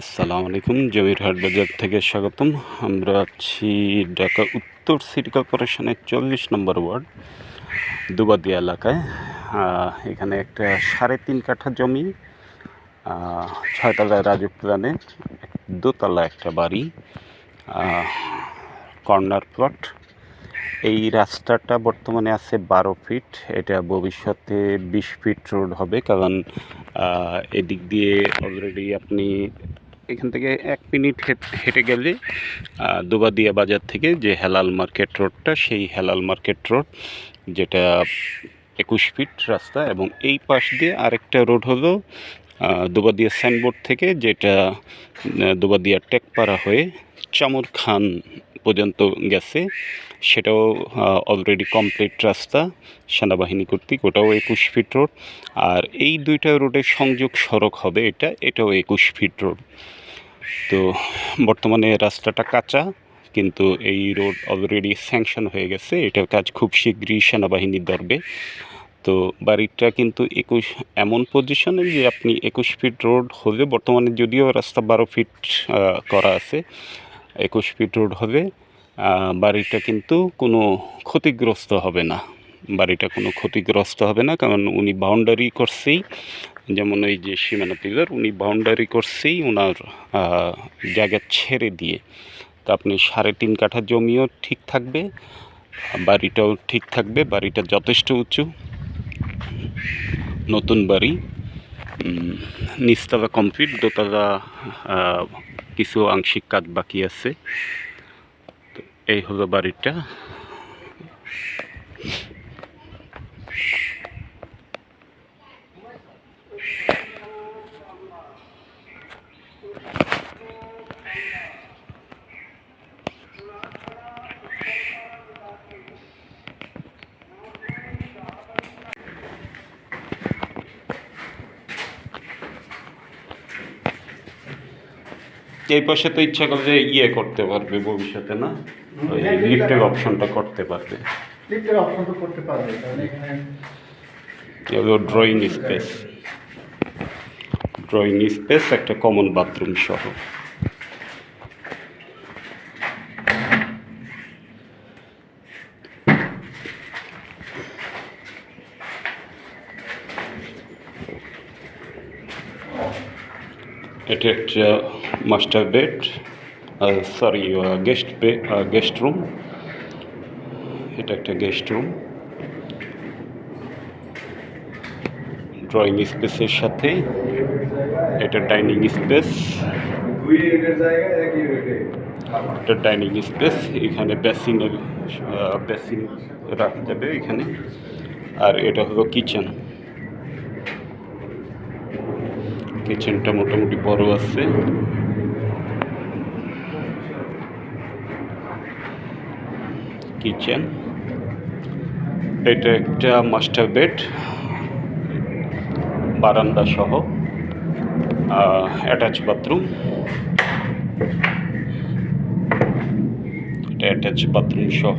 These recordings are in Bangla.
আসসালামু আলাইকুম, জমির হাট বাজার থেকে স্বাগতম। আমরা আছি ঢাকা উত্তর সিটি কর্পোরেশনের চল্লিশ নম্বর ওয়ার্ড দুবাদিয়া এলাকায়। এখানে একটা সাড়ে তিন কাঠা জমি ছয়তলায় ছয়তলা রাজুক প্ল্যানে দোতলা একটা বাড়ি কর্নার প্লট। এই রাস্তাটা বর্তমানে আছে বারো ফিট, এটা ভবিষ্যতে বিশ ফিট রোড হবে, কারণ এদিক দিয়ে অলরেডি আপনি এখান থেকে এক মিনিট হেঁট- গেলে দুবাদিয়া বাজার থেকে যে হেলাল মার্কেট রোডটা, সেই হেলাল মার্কেট রোড, যেটা একুশ ফিট রাস্তা এবং এই পাশ দিয়ে আরেকটা রোড হলো দুবাদিয়া সাইনবোর্ড থেকে, যেটা দুবাদিয়া টেকপাড়া হয়ে চামর খান পর্যন্ত গেছে। সেটাও অলরেডি কমপ্লিট রাস্তা সেনাবাহিনী কর্তৃক, ওটাও একুশ ফিট রোড আর এই দুইটা রোডের সংযোগ সড়ক হবে এটা, এটাও একুশ ফিট রোড তো বর্তমানে রাস্তাটা কাঁচা, কিন্তু এই রোড অলরেডি স্যাংশন হয়ে গেছে। এটার কাজ খুব শীঘ্রই সেনাবাহিনী ধরবে। তো বাড়িটা কিন্তু একুশ, এমন পজিশনে যে আপনি একুশ ফিট রোড হলে বর্তমানে যদিও রাস্তা বারো ফিট করা আছে একুশ ফিট রোড হবে। বাড়িটা কিন্তু কোনো ক্ষতিগ্রস্ত হবে না। বাড়িটা কোনো ক্ষতিগ্রস্ত হবে না, কারণ উনি বাউন্ডারি করছেই। যেমন ওই যে সীমানা পিলার উনি বাউন্ডারি করছেই ওনার জায়গা ছেড়ে দিয়ে। তা আপনি সাড়ে তিন কাঠা জমিও ঠিক থাকবে, বাড়িটাও ঠিক থাকবে, বাড়িটা যথেষ্ট উঁচু। নতুন বাড়ি। নিচতলা কমপ্লিট দোতলা কিছু আংশিক কাজ বাকি আছে। এই হলো বাড়িটা। এই পাশে তো ইচ্ছা করলে ইয়ে করতে পারবে ভবিষ্যতে না? ওই লিফটের অপশনটা করতে পারবে। লিফটের অপশন তো করতে পারবে কারণ এখানে ড্রয়িং স্পেস ড্রয়িং স্পেস একটা কমন বাথরুম সহ। এটা একটা মাস্টার বেড সরি গেস্ট বে গেস্ট রুম এটা একটা গেস্ট রুম ড্রয়িং স্পেসের সাথে এটা ডাইনিং স্পেস এটা ডাইনিং স্পেস এখানে বেসিনের বেসিন রাখা যাবে এখানে। আর এটা হলো কিচেন কিচেনটা মোটামুটি বড় আছে। কিচেন। এটা একটা মাস্টার বেড, বারান্দা সহ অ্যাটাচ বাথরুম। এটা অ্যাটাচ বাথরুম সহ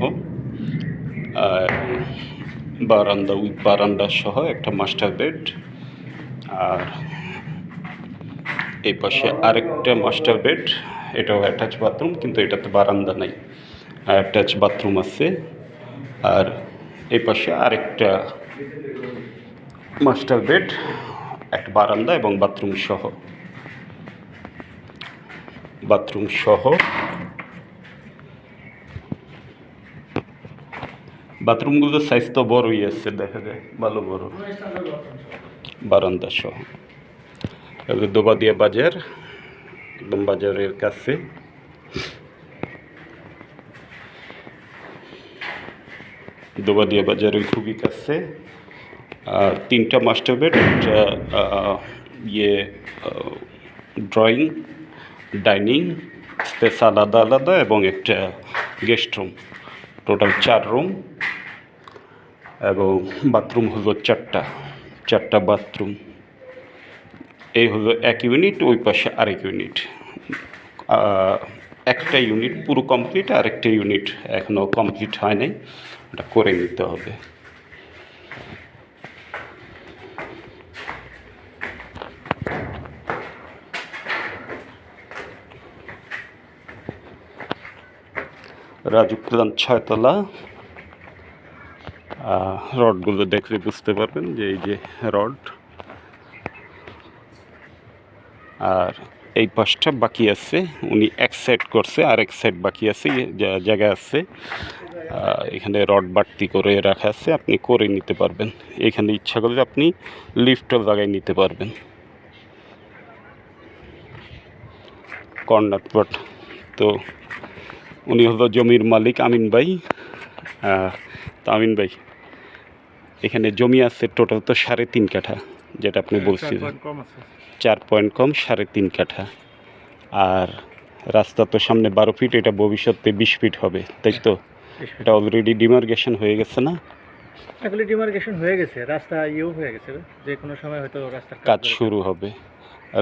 বারান্দা উইথ বারান্দা সহ একটা মাস্টার বেড। আর এই পাশে আরেকটা মাস্টার বেড, এটাও অ্যাটাচ বাথরুম, কিন্তু এটাতে বারান্দা নাই। অ্যাটাচ বাথরুম আছে। আর এই পাশে আরেকটা মাস্টার বেড একটা বারান্দা এবং বাথরুম সহ। বাথরুম সহ। বাথরুমগুলোর সাইজ তো বড়ই আছে, দেখা যায়, ভালো বড়। বারান্দা সহ। দোবাদিয়া বাজার, একদম বাজারের কাছে। দোবাদিয়া বাজারের খুবই কাছে। আর তিনটা মাস্টার বেড একটা ইয়ে ড্রয়িং ডাইনিং স্পেস আলাদা আলাদা এবং একটা গেস্ট রুম টোটাল চার রুম এবং বাথরুম হলো চারটা চারটা বাথরুম এই হলো এক ইউনিট ওই পাশে আরেক ইউনিট একটা ইউনিট পুরো কমপ্লিট আরেকটা ইউনিট এখনও কমপ্লিট হয় নাই। এটা করে নিতে হবে রাজু প্রধান ছয়তলা। রডগুলো দেখলে বুঝতে পারবেন যে এই যে রড। আর এই পাশটা বাকি আছে। উনি এক সাইড করছে আর এক সাইড বাকি আছে জায়গা আছে। এখানে রড বাড়তি করে রাখা আছে আপনি করে নিতে পারবেন। এখানে ইচ্ছা করলে আপনি লিফটও জায়গায় নিতে পারবেন। কর্নার প্লট তো উনি হলো জমির মালিক আমিন ভাই। তো আমিন ভাই এখানে জমি আছে টোটাল তো সাড়ে তিন কাঠা যেটা আপনি বলছিলেন। কম আছে। চার পয়েন্ট কম সাড়ে তিন কাঠা। আর রাস্তা তো সামনে বারো ফিট এটা ভবিষ্যতে বিশ ফিট হবে তাই তো? এটা অলরেডি ডিমার্গেশন হয়ে গেছে না? আসলে ডিমার্কেশন হয়ে গেছে রাস্তা ইয়েও হয়ে গেছে যে কোনো সময় হয়তো রাস্তার কাজ শুরু হবে।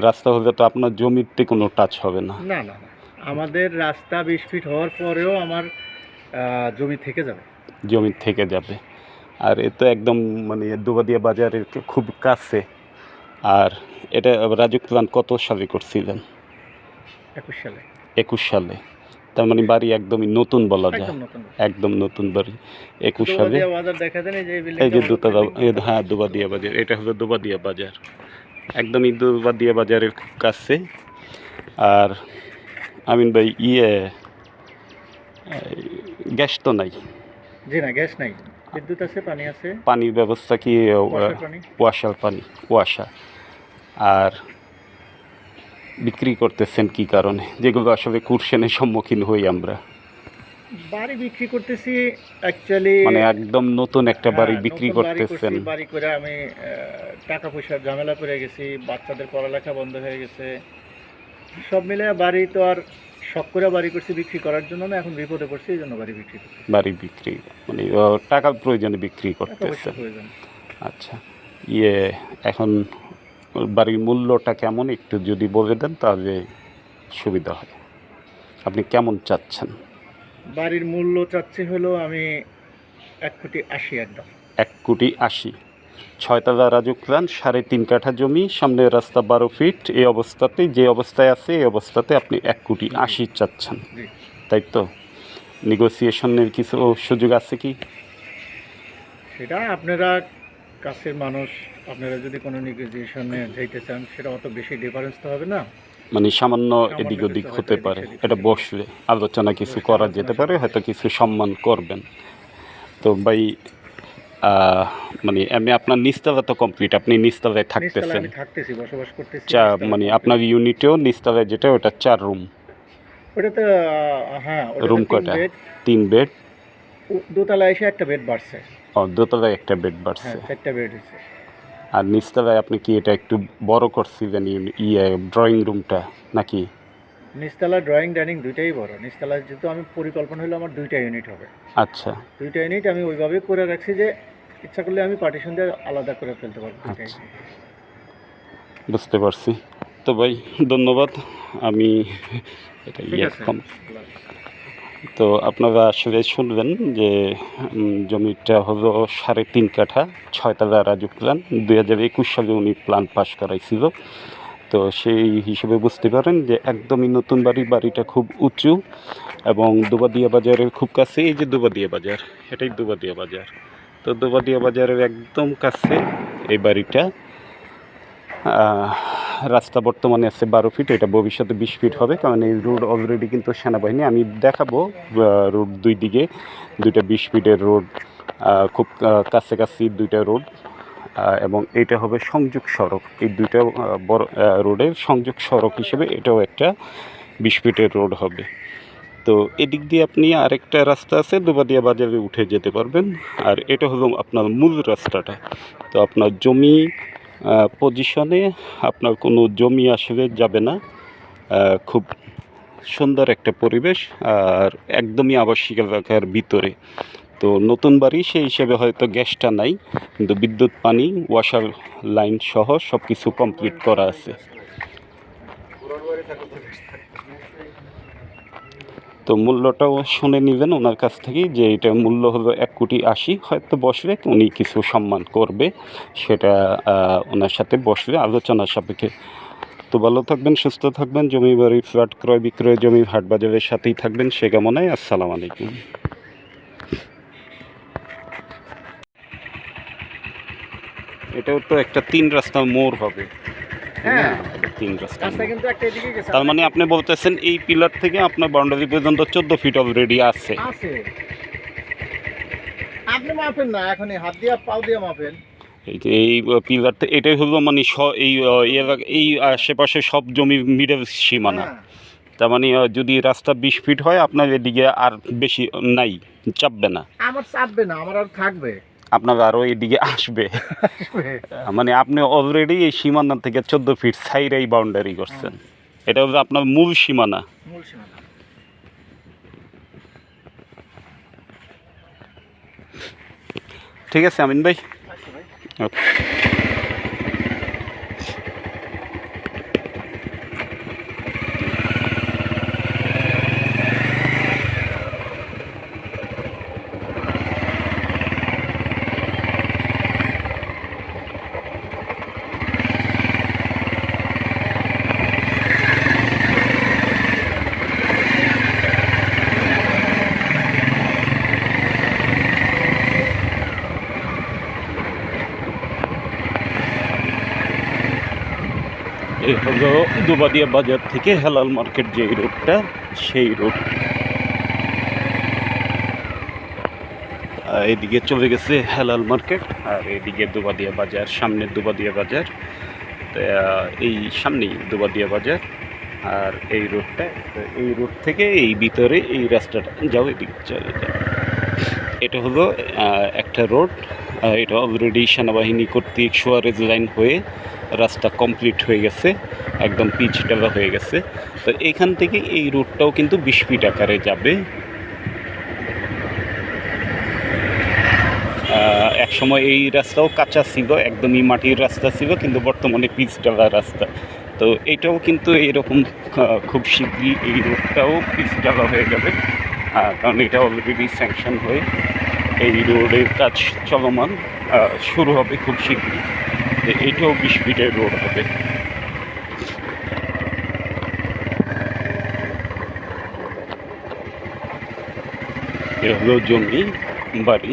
রাস্তা হলে তো আপনার জমিতে কোনো টাচ হবে না। না না না। আমাদের রাস্তা বিশ ফিট হওয়ার পরেও আমার জমি থেকে যাবে। জমি থেকে যাবে। আর এ তো একদম মানে দুবাদিয়া বাজারের খুব কাছে। আর এটা রাজুক প্লান কত সালে করছিলেন? একুশ সালে। একুশ সালে। তার মানে বাড়ি একদমই নতুন বলা যায়। একদম নতুন। বাড়ি। একুশ সালে। এই যে দুতলা হ্যাঁ দুবাদিয়া বাজার। এটা হলো দুবাদিয়া বাজার। একদমই দুবাদিয়া বাজারের খুব কাছে। আর আমিন ভাই ইয়ে গ্যাস তো নাই। জি না গ্যাস নাই। বিদ্যুৎ আছে পানি আছে? পানির ব্যবস্থা কি বর্ষার পানি? কুয়াশা। আর বিক্রি করতেছেন কি কারণে? যেগুলো আসলে কুরসেনের সম্মুখীন হই আমরা। বাড়ি বিক্রি করতেছি অ্যাকচুয়ালি মানে একদম নতুন একটা বাড়ি বিক্রি করতেছেন। বাড়ি করে আমি টাকা পয়সার ঝামেলা পড়ে গেছি বাচ্চাদের পড়ালেখা বন্ধ হয়ে গেছে। সব মিলে বাড়ি তো আর শখ করে বাড়ি করছি বিক্রি করার জন্য না এখন বিপদে পড়ছি এই জন্য বাড়ি বিক্রি করছি। বাড়ি বিক্রি মানে টাকার প্রয়োজনে বিক্রি প্রয়োজন। আচ্ছা ইয়ে এখন বাড়ির মূল্যটা কেমন একটু যদি বলে দেন তাহলে সুবিধা হয়। আপনি কেমন চাচ্ছেন? বাড়ির মূল্য চাচ্ছি হলো আমি এক কোটি আশি একদম এক কোটি আশি? ছয়তলা রাজুকলান সাড়ে তিন কাঠা জমি সামনের রাস্তা বারো ফিট। এই অবস্থাতে যে অবস্থায় আছে এই অবস্থাতে আপনি এক কোটি আশি চাচ্ছেন। তাই তো? নেগোসিয়েশনের কিছু সুযোগ আছে কি? সেটা আপনারা কাছের মানুষ আপনারা যদি কোনো নেগোসিয়েশনে যাইতে চান সেটা অত বেশি ডিফারেন্স তো হবে না। মানে সামান্য এদিক ওদিক হতে পারে। এটা বসলে আলোচনা কিছু করা যেতে পারে হয়তো কিছু সম্মান করবেন। তো ভাই মানে এমনি আপনার নিস্তালা তো কমপ্লিট আপনি নিস্তালায় থাকতেছেন। থাকতেছি বসবাস করতেছি চা মানে আপনার ইউনিটেও নিস্তালায় যেটা ওটা চার রুম ওটা তো হ্যাঁ রুম তো তিন? বেড দোতলায় এসে একটা বেড বাড়ছে। ও দোতলায় একটা বেড হ্যাঁ বাড়ছে চারটা বেড হয়েছে। আর নিচতলায় আপনি কি এটা একটু বড় করছিলেন ইয়ে ড্রয়িং রুমটা নাকি? নিচতলা ড্রয়িং ডাইনিং দুইটাই বড়। নিচতলা যেহেতু আমি পরিকল্পনা হলো আমার দুইটা ইউনিট হবে। আচ্ছা। দুইটা ইউনিট আমি ওইভাবে করে রাখছি যে ইচ্ছা করলে আমি পার্টিশন দিয়ে আলাদা করে ফেলতে পারব আচ্ছা। বুঝতে পারছি। তো ভাই ধন্যবাদ। আমি এটা ইয়ে তো আপনারা আসলে শুনবেন যে জমিটা হলো সাড়ে তিন কাঠা ছয়তলা রাজু প্ল্যান দুই হাজার একুশ সালে উনি প্ল্যান পাস করাইছিল। তো সেই হিসেবে বুঝতে পারেন যে একদমই নতুন বাড়ি, বাড়িটা খুব উঁচু এবং দুবাদিয়া বাজারের খুব কাছে, এই যে দুবাদিয়া বাজার, এটাই দুবাদিয়া বাজার। তো দুবাদিয়া বাজারের একদম কাছে এই বাড়িটা। রাস্তা বর্তমানে আছে বারো ফিট, এটা ভবিষ্যতে বিশ ফিট হবে, কারণ এই রোড অলরেডি কিন্তু সেনাবাহিনী, আমি দেখাবো রোড দুই দিকে, দুইটা বিশ ফিটের রোড খুব কাছাকাছি দুইটা রোড। এবং এটা হবে সংযোগ সড়ক। এই দুইটা বড় রোডের সংযোগ সড়ক হিসেবে এটাও একটা বিশ ফিটের রোড হবে। তো এদিক দিয়ে আপনি আরেকটা রাস্তা আছে, দুবাদিয়া বাজারে উঠে যেতে পারবেন। আর এটা হলো আপনার মূল রাস্তাটা। তো আপনার জমি পজিশনে আপনার কোনো জমি আসলে যাবে না। খুব সুন্দর একটা পরিবেশ, আর একদমই আবাসিক এলাকার ভিতরে। তো নতুন বাড়ি, সেই হিসেবে হয়তো গ্যাসটা নাই, কিন্তু বিদ্যুৎ, পানি, ওয়াশার লাইন সহ সব কিছু কমপ্লিট করা আছে। তো মূল্যটাও শুনে নেবেন ওনার কাছ থেকে, যে এটা মূল্য হলো এক কোটি আশি, হয়তো বসবে, উনি কিছু সম্মান করবে, সেটা ওনার সাথে বসবে আলোচনার সাপেক্ষে। তো ভালো থাকবেন, সুস্থ থাকবেন, জমি বাড়ি ফ্ল্যাট ক্রয় বিক্রয়, জমি হাট বাজারের সাথেই থাকবেন, সে কামনায়, আসসালামু আলাইকুম। এটাও তো একটা তিন রাস্তা মোড় হবে। হ্যাঁ। তিন রাস্তা তার মানে আপনি বলতেছেন এই পিলার থেকে আপনার বাউন্ডারি পর্যন্ত চোদ্দ ফিট অলরেডি আছে। আছে। আপনি মাপেন না এখন এই হাত দিয়া পাও দিয়ে মাপেন। এই যে এই পিলার এটাই হলো মানে এই এই আশেপাশে সব জমি মিডল সীমানা। হ্যাঁ। তার মানে যদি রাস্তা বিশ ফিট হয় আপনার এদিকে আর বেশি নাই চাপবে না। আমার চাপবে না আমার আর থাকবে। আপনার আরও এদিকে আসবে। মানে আপনি অলরেডি এই সীমানা থেকে চোদ্দ ফিট সাইডেই বাউন্ডারি করছেন। এটা হচ্ছে আপনার মূল সীমানা। মূল সীমানা। ঠিক আছে আমিন ভাই? আচ্ছা ভাই। ওকে এই হলো দুবাদিয়া বাজার থেকে হেলাল মার্কেট যে রোডটা, সেই রোড। এদিকে চলে গেছে হেলাল মার্কেট, আর এদিকে দুবাদিয়া বাজার সামনে দুবাদিয়া বাজার। এই সামনেই দুবাদিয়া বাজার, আর এই রোডটা, এই রোড থেকে এই ভিতরে এই রাস্তাটা। যাও এদিকে, চলে যাও। এটা হলো একটা রোড এটা অলরেডি সেনাবাহিনী কর্তৃক সুয়ারেজ লাইন হয়ে রাস্তা কমপ্লিট হয়ে গেছে একদম পিচ ডালা হয়ে গেছে। তো এখান থেকে এই রোডটাও কিন্তু বিশ ফিট আকারে যাবে। আহ, একসময় এই রাস্তাও কাঁচা ছিল একদমই মাটির রাস্তা ছিল কিন্তু বর্তমানে পিচ ডালা রাস্তা। তো এটাও কিন্তু এরকম খুব শীঘ্রই এই রোডটাও পিচ ডালা হয়ে যাবে। কারণ এটা অলরেডি স্যাংশন হয়ে এই রোডের কাজ চলমান শুরু হবে খুব শীঘ্রই। তো এটাও বিশ ফিটের রোড হবে। এ হলো জমি বাড়ি।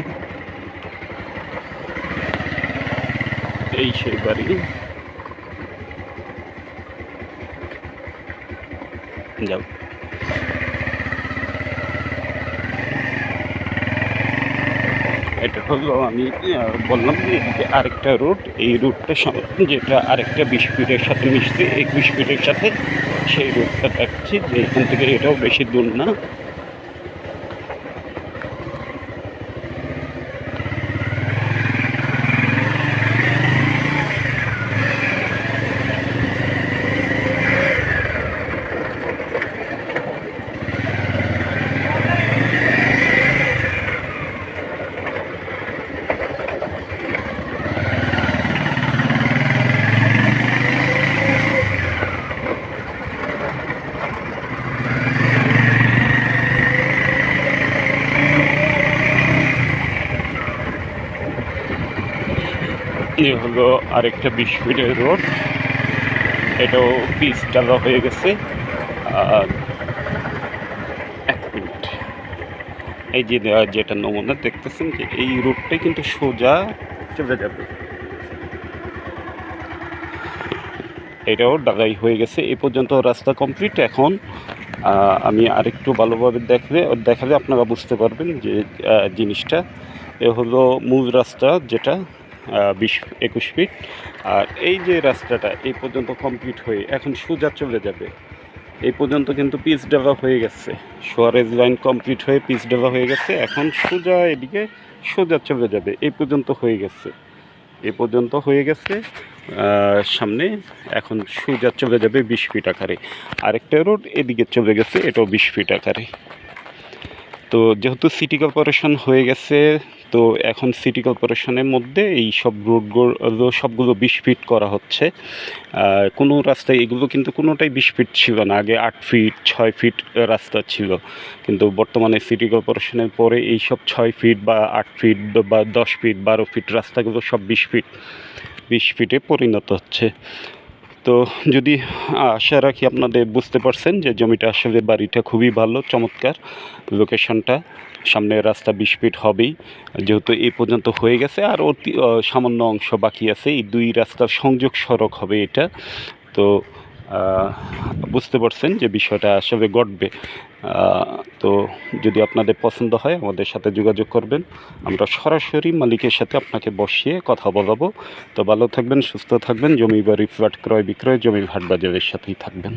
এই সেই বাড়ি যাও এটা হলো আমি বললাম যে এদিকে আরেকটা রুট এই রুটটা যেটা আরেকটা বিশ ফিটের সাথে মিশছে একুশ ফিটের সাথে সেই রুটটা দেখাচ্ছি যে এখান থেকে এটাও বেশি দূর না। এ হলো আরেকটা বিশ ফিটের রোড। এটাও পিস ডালা হয়ে গেছে। আর এই যে যেটা নমুনা, দেখতেছেন যে এই রোডটাই কিন্তু সোজা চলে যাবে। এটাও ডালাই হয়ে গেছে। এ পর্যন্ত রাস্তা কমপ্লিট এখন আমি আরেকটু ভালোভাবে দেখলে, দেখালে আপনারা বুঝতে পারবেন যে জিনিসটা। এ হলো মূল রাস্তা যেটা। বিশ, একুশ ফিট আর এই যে রাস্তাটা, এই পর্যন্ত কমপ্লিট হয়ে এখন সোজা চলে যাবে। এই পর্যন্ত কিন্তু পিচ ডেভা হয়ে গেছে। সোয়ারেজ লাইন কমপ্লিট হয়ে পিচ ডেভা হয়ে গেছে। এখন সোজা এদিকে সোজা চলে যাবে। এই পর্যন্ত হয়ে গেছে। এ পর্যন্ত হয়ে গেছে সামনে এখন সোজা চলে যাবে বিশ ফিট আকারে। আরেকটা রোড এদিকে চলে গেছে, এটাও বিশ ফিট আকারে। তো যেহেতু সিটি কর্পোরেশন হয়ে গেছে তো এখন সিটি কর্পোরেশনের মধ্যে এই সব রোডগুলো, সবগুলো বিশ ফিট করা হচ্ছে। কোনো রাস্তায়, এগুলো কিন্তু কোনোটাই বিশ ফিট ছিল না। আগে আট ফিট, ছয় ফিট রাস্তা ছিল। কিন্তু বর্তমানে সিটি কর্পোরেশনের পরে এই সব ছয় ফিট বা আট ফিট বা দশ ফিট, বারো ফিট রাস্তাগুলো সব বিশ ফিট, বিশ ফিটে পরিণত হচ্ছে। তো যদি আশা রাখি আপনাদের বুঝতে পারছেন যে জমিটা আসলে বাড়িটা খুবই ভালো, চমৎকার। লোকেশনটা সামনে রাস্তা বিশ ফিট হবেই। যেহেতু এই পর্যন্ত হয়ে গেছে, আর অতি সামান্য অংশ বাকি আছে। এই দুই রাস্তার সংযোগ সড়ক হবে এটা। তো বুঝতে পারছেন যে বিষয়টা আসলে ঘটবে। তো যদি আপনাদের পছন্দ হয় আমাদের সাথে যোগাযোগ করবেন। আমরা সরাসরি মালিকের সাথে আপনাকে বসিয়ে কথা বলাবো। তো ভালো থাকবেন, সুস্থ থাকবেন। জমি বাড়ি ফ্ল্যাট ক্রয় বিক্রয়, জমি হাট বাজারের সাথেই থাকবেন।